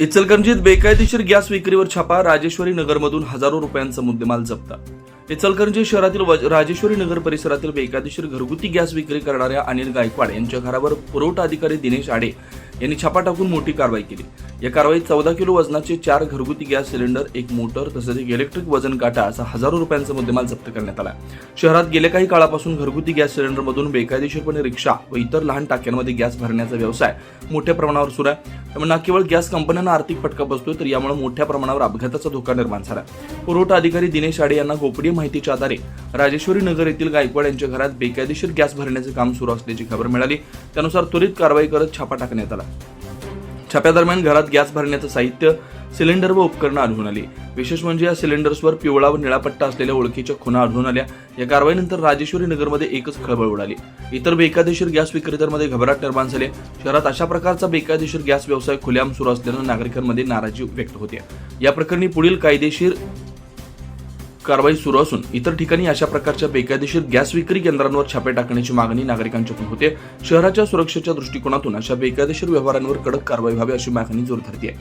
इचलकरंजीत बेकायदेशीर गॅस विक्रीवर छापा राजेश्वरी नगरमधून हजारो रुपयांचा मुद्देमाल जप्त. इचलकरंजी शहरातील राजेश्वरी नगर परिसरातील बेकायदेशीर घरगुती गॅस विक्री करणाऱ्या अनिल गायकवाड यांच्या घरावर पुरवठा अधिकारी दिनेश आडे यांनी छापा टाकून मोठी कारवाई केली. या कारवाईत चौदा किलो वजनाचे चार घरगुती गॅस सिलेंडर एक मोटर तसेच एक इलेक्ट्रिक वजन काटा असा हजारो रुपयांचा मुद्देमाल जप्त करण्यात आला. शहरात गेल्या काही काळापासून घरगुती गॅस सिलेंडरमधून बेकायदेशीरपणे रिक्षा व इतर लहान टाक्यांमध्ये गॅस भरण्याचा व्यवसाय मोठ्या प्रमाणावर सुरू आहे. त्यामुळे ना केवळ गॅस कंपन्यांना आर्थिक फटका बसतोय तर यामुळे मोठ्या प्रमाणावर अपघाताचा धोका निर्माण झाला. पुरवठा अधिकारी दिनेश आडे यांना गोपनीय माहितीच्या आधारे राजेश्वरी नगर येथील गायकवाड यांच्या घरात बेकायदेशीर गॅस भरण्याचे काम सुरू असल्याची खबर मिळाली. त्यानुसार त्वरित कारवाई करत छापा टाकण्यात आला. छाप्यादरम्यान घरात गॅस भरण्याचं साहित्य सिलेंडर व उपकरणं आढळून आली. विशेष म्हणजे या सिलेंडर्सवर पिवळा व निळा पट्टा असलेल्या ओळखीच्या खुणा आढळून आल्या. या कारवाईनंतर राजेश्वरी नगरमध्ये एकच खळबळ उडाली. इतर बेकायदेशीर गॅस विक्रेत्यांमध्ये घबराट निर्माण झाली. शहरात अशा प्रकारचा बेकायदेशीर गॅस व्यवसाय खुलेआम सुरू असल्यानं नागरिकांमध्ये नाराजी व्यक्त होते. या प्रकरणी पुढील कायदेशीर कारवाई सुरू असून इतर ठिकाणी अशा प्रकारच्या बेकायदेशीर गॅस विक्री केंद्रांवर छापे टाकण्याची मागणी नागरिकांच्याकडून होते. शहराच्या सुरक्षेच्या दृष्टिकोनातून अशा बेकायदेशीर व्यवहारांवर कडक कारवाई व्हावी अशी मागणी जोर धरते